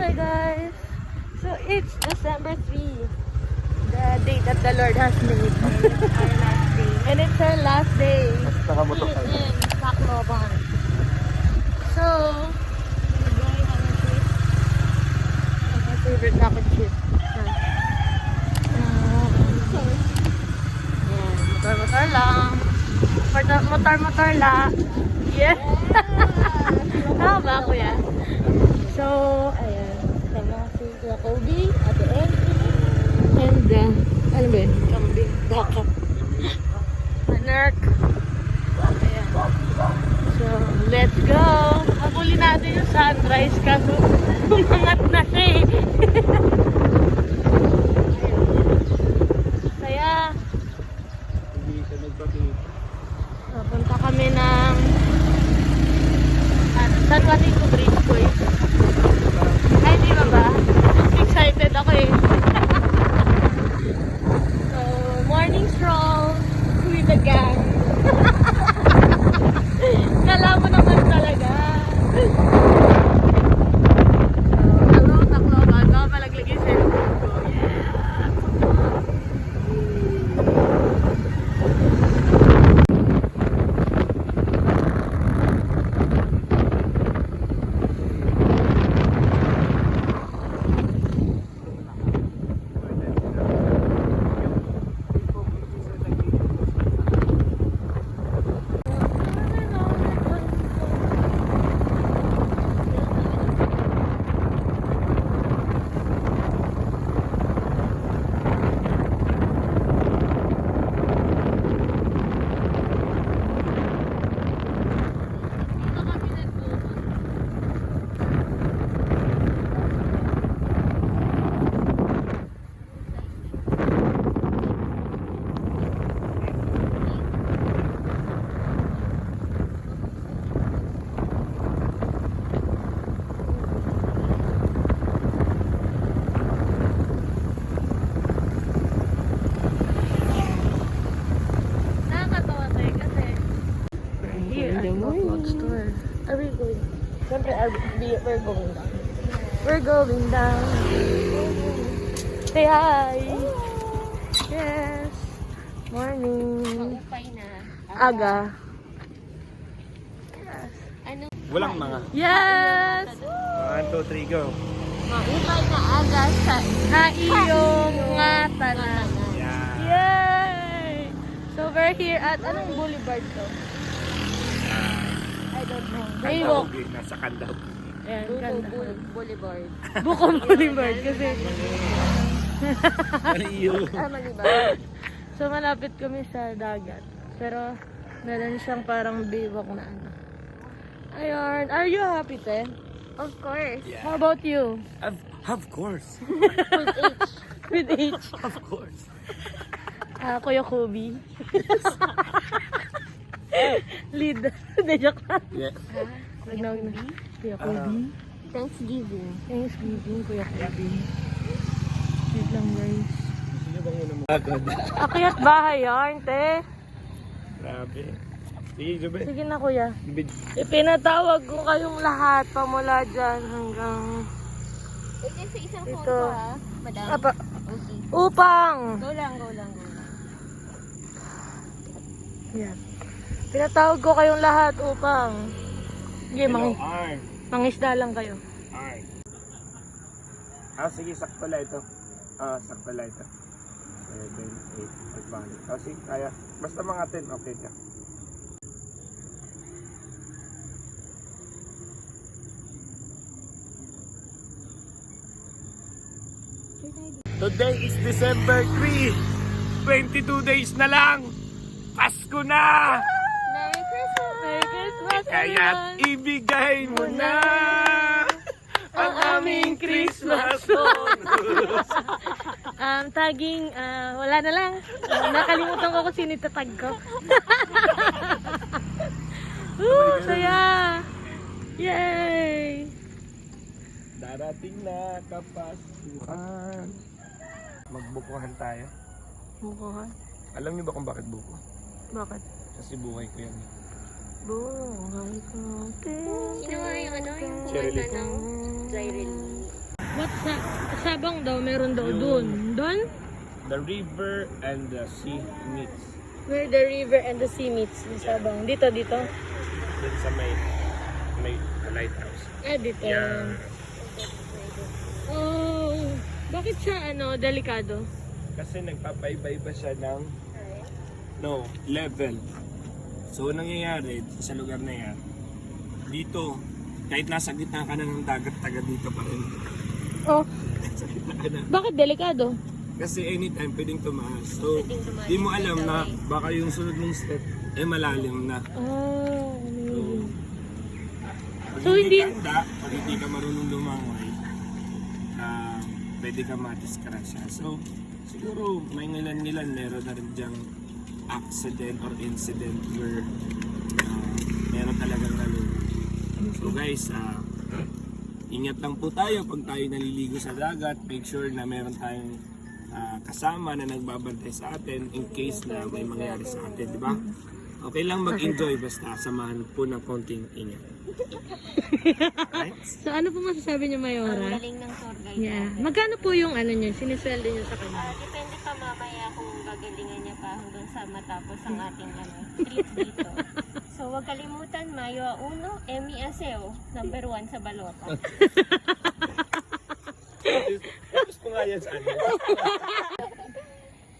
Hi guys! So it's December 3, the day that the Lord has made. Our last day. And it's our last day in Tacloban. So, we're going on a trip. My favorite rocket trip. Uh, yeah, motor-motor lang. Motor- Motor-motor lang. Yeah! Tama ba, kuya? So, ayan. Kuya Kobe, Ate Enki, and uh, ano ba yun? Kambing. Baka. Nerk. Ayan. So, let's go. Habulin natin yung sunrise kaso umangat na siya eh. Ayun. Kaya, Hindi ka nagpapita. Papunta kami ng ano, San Juanico Bridge Boy. Ay, di ba ba? Excited ako eh. so, morning stroll with the gang. Kala mo naman talaga. So, hello, Tacloban. Baka malaglagay sa cellphone ko. Yeah. Nakakatawa tayo kasi here at Locklock Store. Are we going? Siyempre, are we, we're going down. We're going down. Say hi! Yes! Morning! Upay na. Aga. Yes! Ano? Walang mga. Yes! 1, 2, 3, go. Maupay na aga sa Na iyong nga tanan. Yay! So we're here at anong boulevard to? I don't know. Baywalk. Nasa Kandaw. Ayan, Buko ganda. Boul- Boulevard. Bukong boulevard kasi. Mali yun. Tama di ba? So malapit kami sa dagat. Pero meron siyang parang baywalk na ano. Ayun. Are you happy, te? Of course. How about you? Of, of course. With H. With H. Of course. Ah, Kuya Kobe. Lead. Hindi, joke lang. Yeah. Wag na, wag na. Kuya Kobe. Thanksgiving. Thanksgiving, Kuya Kobe. Wait lang, guys. Agad? Akyat bahay yan, te. Grabe. Sige, Jobe. Sige na, kuya. Ipinatawag ko kayong lahat pamula dyan hanggang Wait, sa isang Ito. ah. Madam. apa, Okay. upang. Go lang, go lang, go lang. Yan. Pinatawag ko kayong lahat upang Sige, Hello, mangi Arn. Mangisda lang kayo. Arn. Ah, sige, sakto lang ito. Ah, sakto lang ito. 7, 8, pagbalik. Ah, sige, kaya. Basta mga 10, okay ka. Today is December 3. 22 days na lang. Pasko na! Christmas! Kaya't ibigay mo na ang aming Christmas bonus. Um, tagging, ah, wala na lang. Ah, nakalimutan ko kung sino itatag ko. Woo, saya! Yay! Darating na kapasuhan. Magbukuhan tayo. Mukha. Alam niyo ba kung bakit buko? Bakit? Kasi buhay ko yan. Buhay ko. Sino nga yung ano, yung kumanta ng release? What sa Sabang daw, meron daw Yung- dun. Dun? The river and the sea meets. Where the river and the sea meets. Yung Sabang. Dito, dito. Dun sa may, may lighthouse. Ah, dito. Yeah. Oh, bakit siya ano, delikado? Kasi nagpapaiba-iba siya ng no, level. So, nangyayari sa lugar na yan, dito, kahit nasa gitna ka na ng dagat, taga dito pa rin. Oh, Sa gitna ka na. bakit delikado? Kasi anytime pwedeng tumaas. So, Pwedeng tumaas di mo alam na baka yung sunod mong step, eh malalim na. Oh, So, pag So, hindi ka handa, pag hindi ka marunong lumangoy, ah, pwede ka matiskrasya. So, siguro may ngilan-ngilan meron na rin dyang accident or incident where ah, meron talagang nalulung. So guys, ah, ingat lang po tayo pag tayo naliligo sa dagat. Make sure na meron tayong ah, kasama na nagbabantay sa atin in case na may mangyari sa atin, di ba? Okay lang mag-enjoy basta samahan po ng konting ingat. Right? So, ano po masasabi niyo, Ang Mayora? galing ng tour guide. Yeah. Magkano po yung ano niyo, sinisweldo niyo sa kanya? Ah, depende pa mamaya kung gagalingan niya pa hanggang sa matapos ang ating ano, trip dito. So, huwag kalimutan, Mayo 1, Emi Aseo, number 1 sa Balota. Tapos ko nga yan sa ano.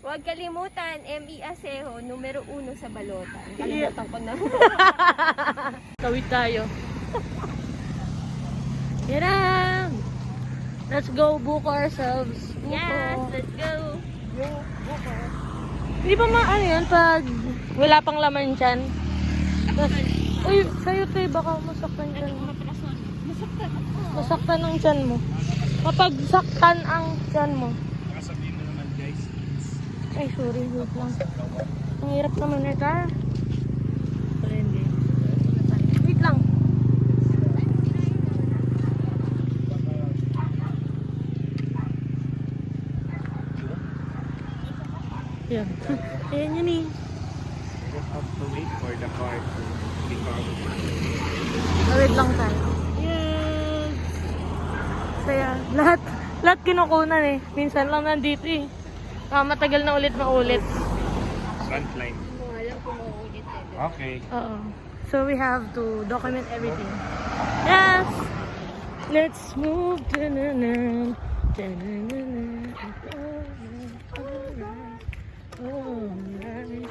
Huwag kalimutan, Emi Aseo, numero 1 sa Balota. Kalimutan ko na. Tawid tayo. Hiram! Let's go book ourselves. Buko. yes, let's go. Di ba ma ano yun pag wala pang laman dyan? Uy, sa'yo tayo baka masaktan dyan. Matrason. Masaktan ang dyan mo. Kapag saktan ang dyan mo. Ay, sorry, wait lang. Ang hirap naman na ka. Wala, hindi. Wait lang. Yan. Ayan yun eh. you have to wait for the car to become Oh, wait lang tayo. Yes! Saya. Lahat, lahat kinukunan eh. Minsan lang nandito eh. Ah, matagal na ulit frontline. Kung mauulit eh. Okay. Oo. So we have to document everything. Yes! Let's move. Da-na-na. Da-na-na-na. Alright.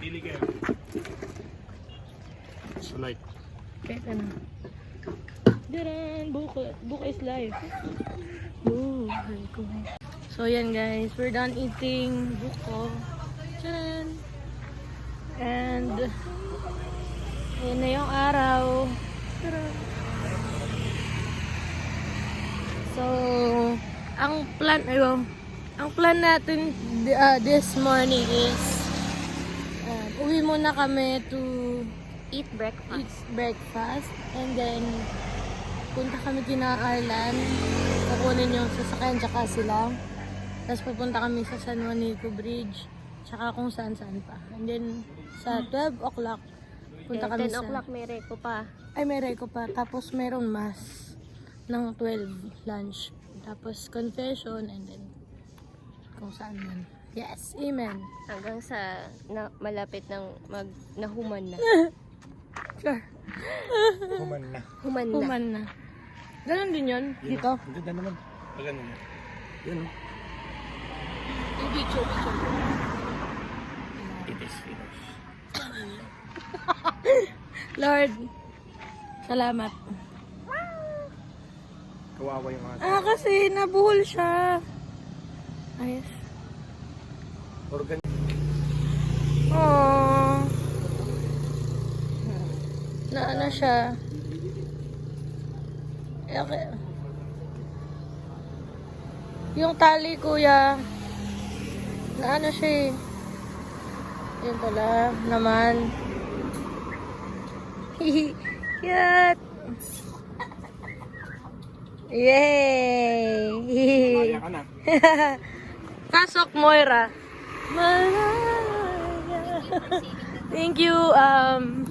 Pili kayo. So like, Kahit ano. Diyan, buko. Buko is life. Buhay ko. So yan guys, we're done eating buko. Tcharan! And, ayan na yung araw. Tcharan! So, ang plan, ayo, ang plan natin uh, this morning is, uh, uwi muna kami to Eat breakfast. eat breakfast and then punta kami kina Arlan. Kukunin yung sasakyan tsaka sila. Tapos pupunta kami sa San Juanico Bridge tsaka kung saan saan pa. And then sa 12 o'clock punta kami 10 sa o'clock may reko pa. ay may reko pa. Tapos meron mas ng 12 lunch. Tapos confession and then kung saan man yes amen Hanggang sa na, malapit ng mag nahuman na. sure kuman na. Human na. human na ganun din yun dito Ang ganda naman. Pag ano na. Yun o. It is finished. Lord, salamat. Kawawa yung mga Ah, kasi nabuhol siya. Ayos. organ. Aww. Na ano siya. Eh, Okay. Yung tali, kuya. Na ano siya eh. Yun pala, naman. Cute! Yay! Kaya ka na. Pasok, Moira. Malaya. Thank you, um,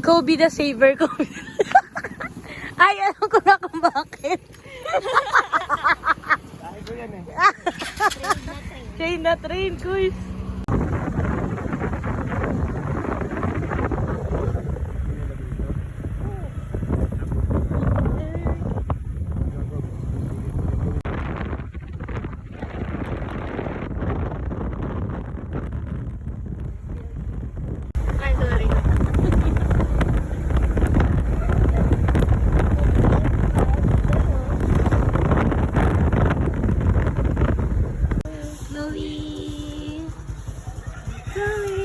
Kobe the Saver. Kobe. Ay, alam ko na kung bakit. Dahil ko yan eh. Train na train, kuys. Ay, sorry. Chloe. Chloe.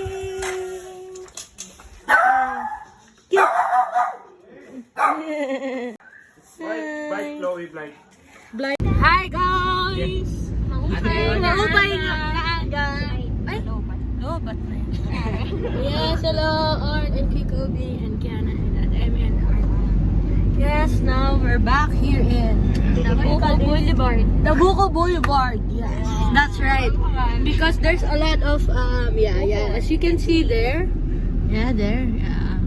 Blight, Blight, Chloe, Blight. Blind. Hi guys! Mahupay na Mahupay nga guys! Ay! Lobat na yun. yes, hello, Art and Kikobi and Kiana and Emmy and Art. Yes, now we're back here in Nabuko Boulevard. Nabucco Boulevard. Yes, that's right. Because there's a lot of um yeah yeah as you can see there. Yeah, there. Yeah.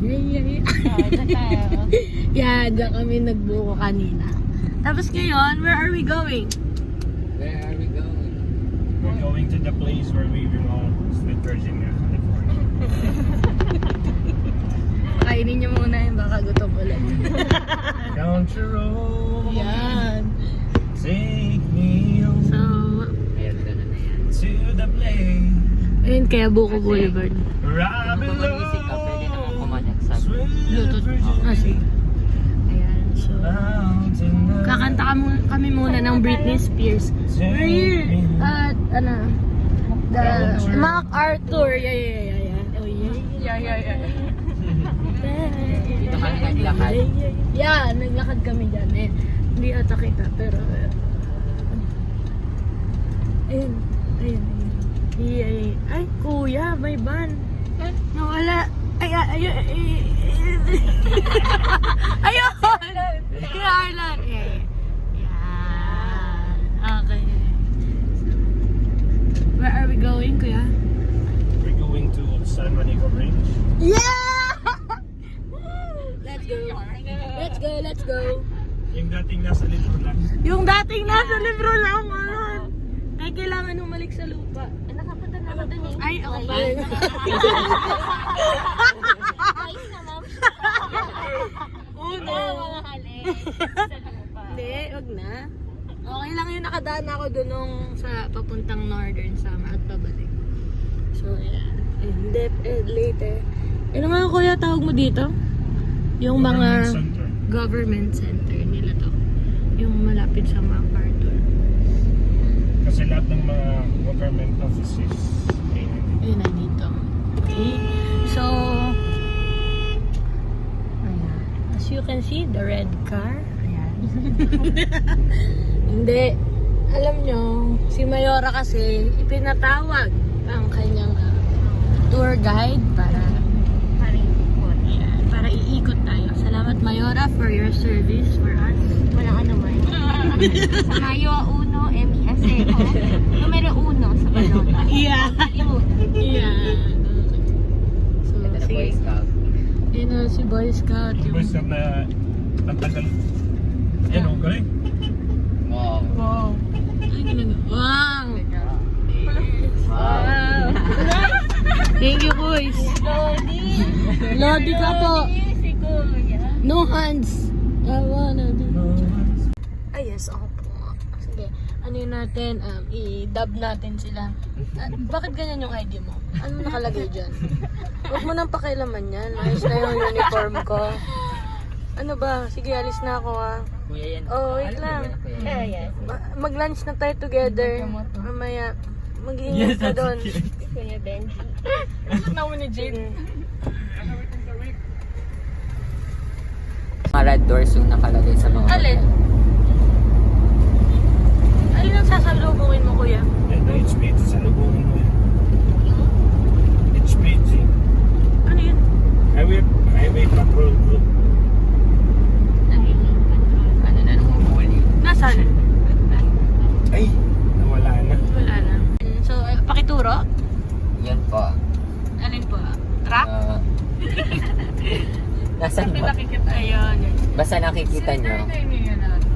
Yeah, yeah, yeah, yeah, yeah. yeah, doon kami nagbuko kanina. Tapos ngayon, where are we going? Where are we going? We're going to the place where we belong, Virginia, California. Kainin niyo muna yun, baka gutom ulit. Country road, Yan. take me home So, Ayan, ganun na yan. to the place ayun kaya Buko Boulevard. sa Sweet Bluetooth. Ah, sige. Ayan, so... Kakanta kami, kami muna ng Britney Spears. We're here at, ano, the Mac Arthur. Yeah, yeah, yeah, yeah. Oh, yeah. Yeah, yeah, yeah. Kami naglakad. Yeah, naglakad kami dyan. Eh, hindi ata kita, pero... Uh, ayun, ayun, ayun. Ay, ay, ay, kuya, may van. Nawala. Ay, ay, ay, ay, ay, ayun! Si Arlan. Yeah, yeah. Yan. Okay. Where are we going, kuya? We're going to San Juanico Bridge. Yeah! let's go. Let's go. Yung dating nasa litro lang. Yung dating nasa libro lang, man. Ay, kailangan humalik sa lupa. Nakapunta na ako dun eh. Ay, ako pa. Ayos na ma'am. Oh, Ikaw ang mga halik sa lupa. Hindi, wag na. Okay lang yun, nakadaan ako doon nung sa papuntang Northern Sama at pabalik. So, yeah. And then, eh, later. Ano nga kuya tawag mo dito? Yung mga Government Center. nila to. Yung malapit sa MacArthur. Kasi lahat ng mga government offices ay nandito. Ayun, nandito. Okay. So, ayan. As you can see, the red car. Ayan. Hindi. Alam nyo, si Mayora kasi ipinatawag ang kanyang ah, tour guide para para iikot tayo. Salamat Mayora for your service for us. Wala ka naman. sa Mayo 1, Emi Aseco. Numero 1 sa balota. Yeah. Yeah. So, na Boy. Scout. Yun si Boy Scout. Yung boys na tatagal. Yan o, galing. Wow. Wow. Ay, ginagawa. Wow. Wow. Thank you, boys. Lodi. Lodi ka po. Si Kuya. No hands. I wanna do. Ay, yes, ako po. Sige, ano yun natin, um, i-dub natin sila. Ah, bakit ganyan yung ID mo? Ano nakalagay dyan? Huwag mo nang pakialaman yan. Ayos na yung uniform ko. Ano ba? Sige, alis na ako ah. Kuya yan. Oh, wait lang. Ah. Ma- Mag-lunch na tayo together. Mamaya, mag-iingat ka doon. Kuya Benji. Nawa ni Jane. Mga red doors yung nakalagay sa mga Alin? Alin ang sasalubungin mo, kuya? HPG sa lubungin mo yan. HPG. Ano yun? Highway, Highway Patrol Group. Ano na nung huli. Nasaan? Ay, nawala na. Wala na. So, eh, pakituro? Yan po. Alin po? Truck? Ah, Nasaan ba? Ayun. Basta nakikita nyo.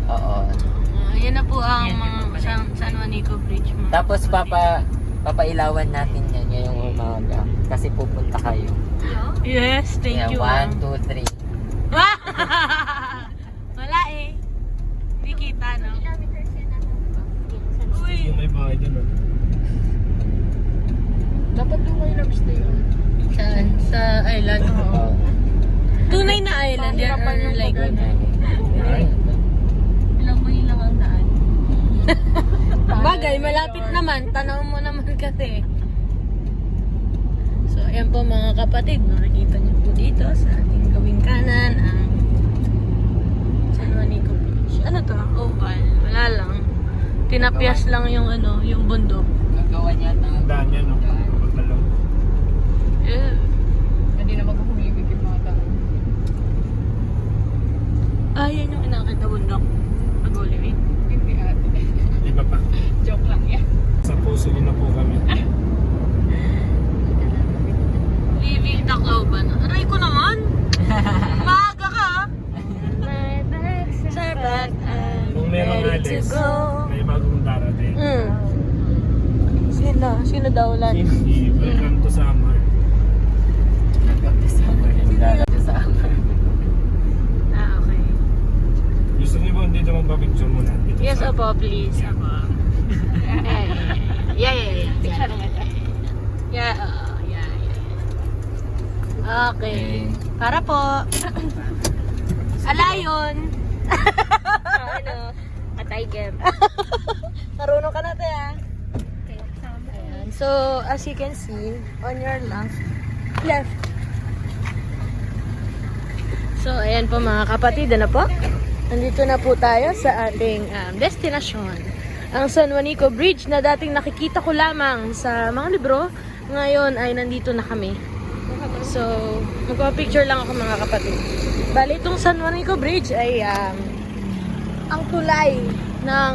Oo. Uh, yan na po ang mga San, San Juanico Bridge. mga Tapos papa papailawan natin yan ngayong umaga. Kasi pupunta kayo. Yes, thank Yeah, you. one, two, three. Wala eh. Hindi kita, no? Uy. May bahay dun, oh. Dapat doon kayo nag-stay on. Saan? Sa island? Oo. Tunay na island. There are like... Ilang mo lang ang daan. Bagay, malapit naman. Tanaw mo naman kasi. So, ayan po mga kapatid. Makikita niyo po dito sa ating gawing kanan ang San Juanico Beach. Ano to? Oval. Wala lang. Tinapyas lang yung ano, yung bundok. Gagawa niya na. daan yan, no? Pagkalong. Eh, Hindi na mag-humibig yung mga tao. Ah, yan yung inakita bundok. Pag-uliwin. Hindi ate. Iba pa. Joke lang yan. Sa puso niyo na po kami. Living Tacloban. Aray ko naman! Maaga ka! My bags Sir, but I'm Kung merong ready to Alex, go. may bagong darating. Mm. Sino? Sino daw ulan? Hindi, welcome to summer. Welcome to summer. Welcome to summer. Ah, okay. Gusto niyo ba dito magpa-picture muna? Dito Yes, sa- opo, please. Opo. Yeah, yeah, yeah. yeah, yeah. Yeah, oo, yeah, yeah. Okay. Para po. Alayon. ano, a tiger. Marunong ka na te ah. So, as you can see, on your left, left. So, ayan po mga kapatid, ano po? Nandito na po tayo sa ating um, destinasyon. Ang San Juanico Bridge na dating nakikita ko lamang sa mga libro, ngayon ay nandito na kami. So, magpa-picture lang ako mga kapatid. Bali, itong San Juanico Bridge ay um, ang tulay ng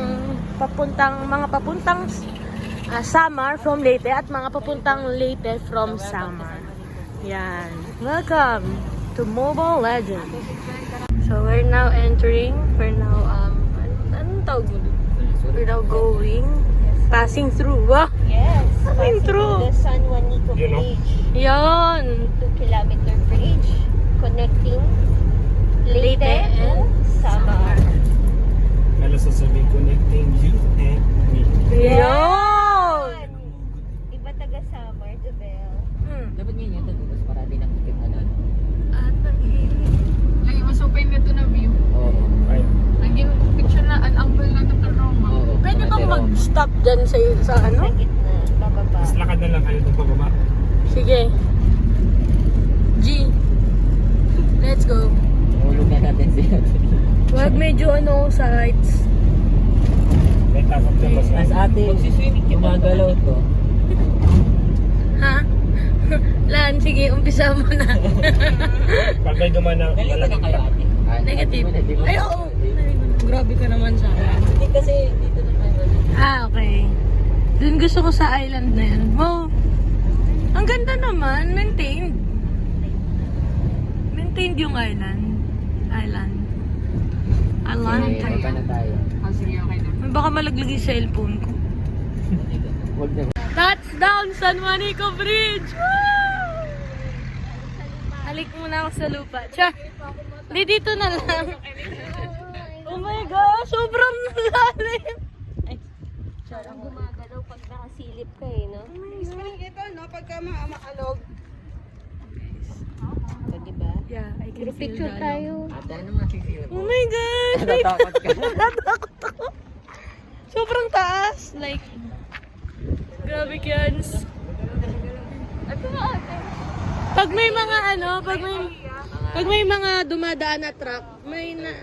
papuntang mga papuntang uh, Samar from Leyte at mga papuntang Leyte from Samar. Yan. Welcome to Mobile Legends. So we're now entering, we're now um an- anong tawag mo? We're now going, passing through. Wow! Yes. Passing through. The San Juanico Yun, no? Bridge. Yon! 2 kilometer bridge connecting Leyte Leyte and and Samar. Kala sasabihin, connecting you and me. Yon! Iba taga to Bell. Hmm. Dapat ngayon yun, tapos marami nakikita doon. At nag-iwi. Lagi mas open nito na view. Oo. Ay, Naging picture na an angle na ng Roma. Oo. Pwede bang mag-stop dyan sa, sa ano? Sa gitna, bababa. mas lakad na lang kayo ng pababa. Sige. G. Let's go. Hulog na natin siya. Wag medyo ano, sides. May takot na mas Mas ate, gumagalaw to. Ha? Lan, sige, umpisa mo na. Pag may duman na Nalito na kayo ate. Negative. Ay, oo. Grabe ka naman sa akin. Hindi kasi dito na tayo. Ah, okay. Dun gusto ko sa island na yan. Wow. Ang ganda naman. Maintained. Maintained yung island. Island. Island. Tayo. Ah, sige, okay na. May baka malaglag yung cellphone ko. Touchdown San Juanico Bridge! Woo! Halik muna ako sa lupa. Tsa! Di dito na lang. Oh my gosh! Sobrang lalim! Parang gumagalaw pag nakasilip ka eh, no? Ito, no? Pagka ma maalog. So, diba? Yeah, I can Group feel picture the tayo. Ate, ano masisira Oh my gosh! Natatakot ka. Natatakot ako. Sobrang taas. Like, grabe kians. Pag may mga ano, pag may pag may mga dumadaan na truck, may na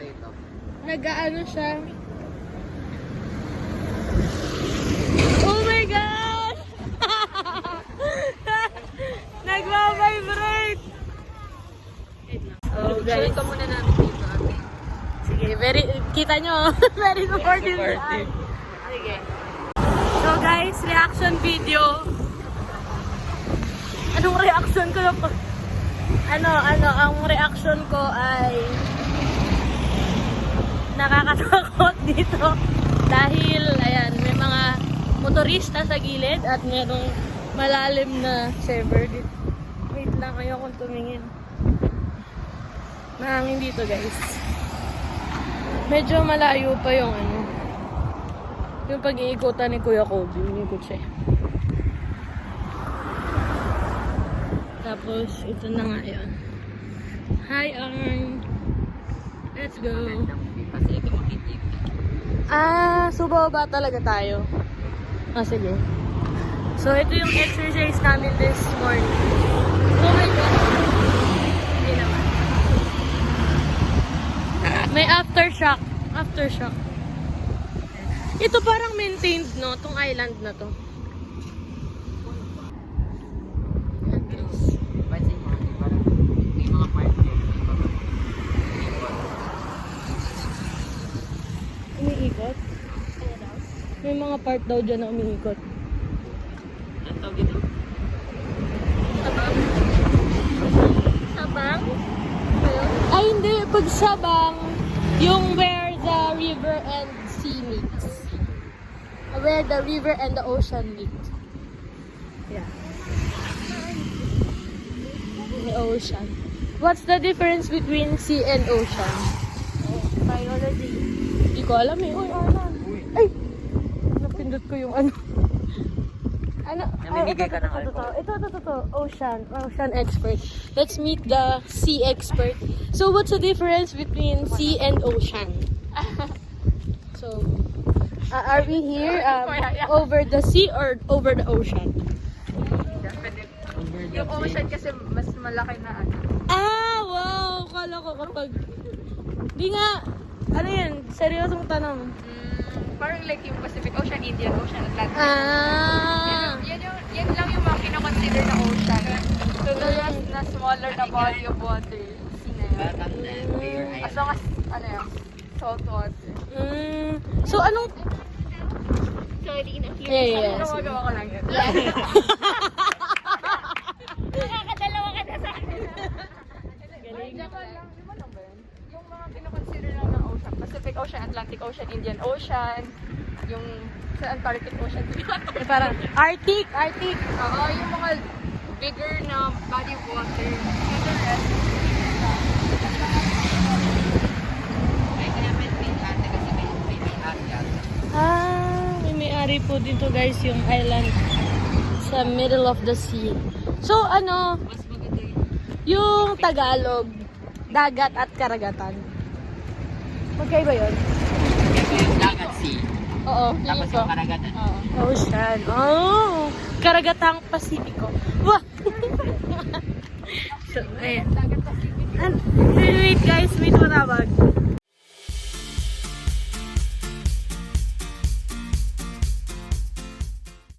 nag-ano siya. Oh my gosh! Nagbabibrate! Oh guys. Ito muna namin dito. Sige, very, kita nyo, very supportive. Supportive. Sige. So guys, reaction video. Anong reaction ko na pag... ano, ano, ang reaction ko ay nakakatakot dito dahil ayan, may mga motorista sa gilid at merong malalim na server dito. Wait lang, ayokong tumingin. Mahangin dito guys. Medyo malayo pa yung ano, yung pag-iikutan ni Kuya Kobe, yung kutse. Tapos, ito na nga yun. Hi, Arn! Let's go! Ah, so bababa talaga tayo. Ah, sige. So, ito yung exercise namin this morning. Oh my God! May aftershock. Aftershock. Ito parang maintained, no? Tong island na to. Umiikot? May mga part daw dyan na umiikot. Ang tawag ito? Sabang? Sabang? Ay, hindi. Pag sabang, yung where the river meets. Where the river and the ocean meet. Yeah. The ocean. What's the difference between sea and ocean? Biology. Hindi ko alam eh. Uy, Arlan. Ay! Napindot ko yung ano. Ano? Namimigay ka ng alcohol. ito, ito, ito, ito. Ocean. Ocean expert. Let's meet the sea expert. So, what's the difference between sea and ocean? Uh, are we here um, over the sea or over the ocean? Yung ocean kasi mas malaki na ano. Ah, wow! Kala ko kapag... Di nga. Ano yan? Seryosong tanong. Mm, parang like yung Pacific Ocean, Indian Ocean, Atlantic. Ah! Yan, yung, yan lang yung mga kinoconsider na ocean. So the rest na smaller na body of water. Batang na clear As long as, ano yan, salt water. Mm, so, anong... Sorry na. Yeah, yeah, yeah. Gumagawa ko lang yun. Nakakadalawa ka na sa akin. Japan lang, di ba lang ba yun? Yung mga kinoconsider lang ng ocean. Pacific Ocean, Atlantic Ocean, Indian Ocean, yung sa Antarctic Ocean. Eh, parang Arctic, Arctic. Oo, yung mga bigger na body of water. And the rest, Ay, kaya may may ate kasi may may may ate ate. Ah, may po dito guys yung island sa middle of the sea. So, ano, yun. yung Tagalog, dagat at karagatan. Magkaiba yun? Yung dagat sea. Oo, Tapos yung karagatan. Ocean. Oh, karagatang Pasipiko. Wah! so, ayan. An- wait, wait guys, may tumawag.